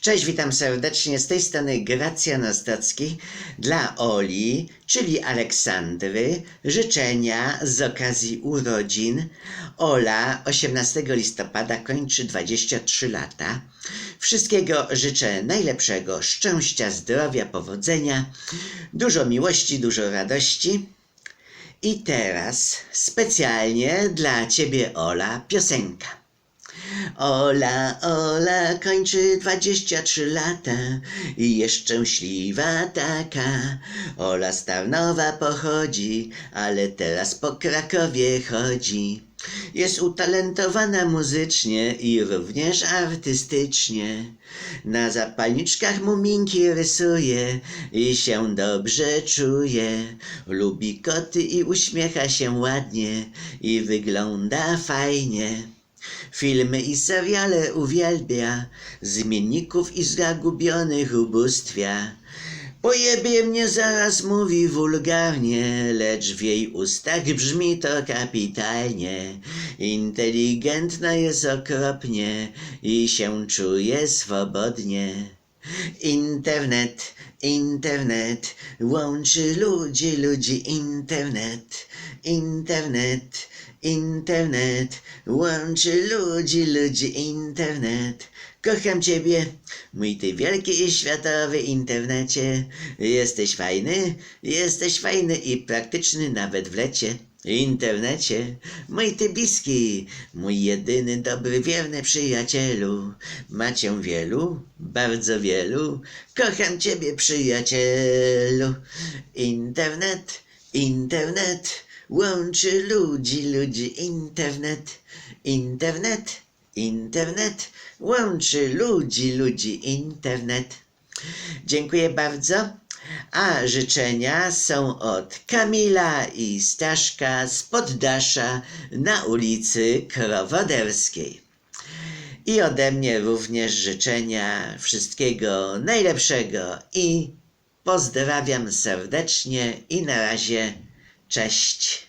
Cześć, witam serdecznie z tej strony Gracja Nostocki dla Oli, czyli Aleksandry. Życzenia z okazji urodzin. Ola 18 listopada kończy 23 lata. Wszystkiego życzę najlepszego, szczęścia, zdrowia, powodzenia, dużo miłości, dużo radości. I teraz specjalnie dla Ciebie, Ola, piosenka. Ola, Ola kończy 23 lata i jest szczęśliwa taka. Ola z pochodzi, ale teraz po Krakowie chodzi. Jest utalentowana muzycznie i również artystycznie. Na zapalniczkach muminki rysuje i się dobrze czuje. Lubi koty i uśmiecha się ładnie i wygląda fajnie. Filmy i seriale uwielbia, zmienników i zagubionych ubóstwia. Pojebie mnie zaraz mówi wulgarnie, lecz w jej ustach brzmi to kapitalnie. Inteligentna jest okropnie i się czuje swobodnie. Internet, internet, łączy ludzi, ludzi, internet, internet, internet, łączy ludzi, ludzi, internet. Kocham ciebie, mój ty wielki i światowy internecie. Jesteś fajny, jesteś fajny i praktyczny nawet w lecie. Internecie, mój ty bliski, mój jedyny dobry, wierny przyjacielu. Macie wielu, bardzo wielu, kocham ciebie przyjacielu. Internet, internet, łączy ludzi, ludzi, internet, internet, internet, łączy ludzi, ludzi, internet. Dziękuję bardzo. A życzenia są od Kamila i Staszka z Poddasza na ulicy Krowoderskiej. I ode mnie również życzenia wszystkiego najlepszego i pozdrawiam serdecznie i na razie cześć.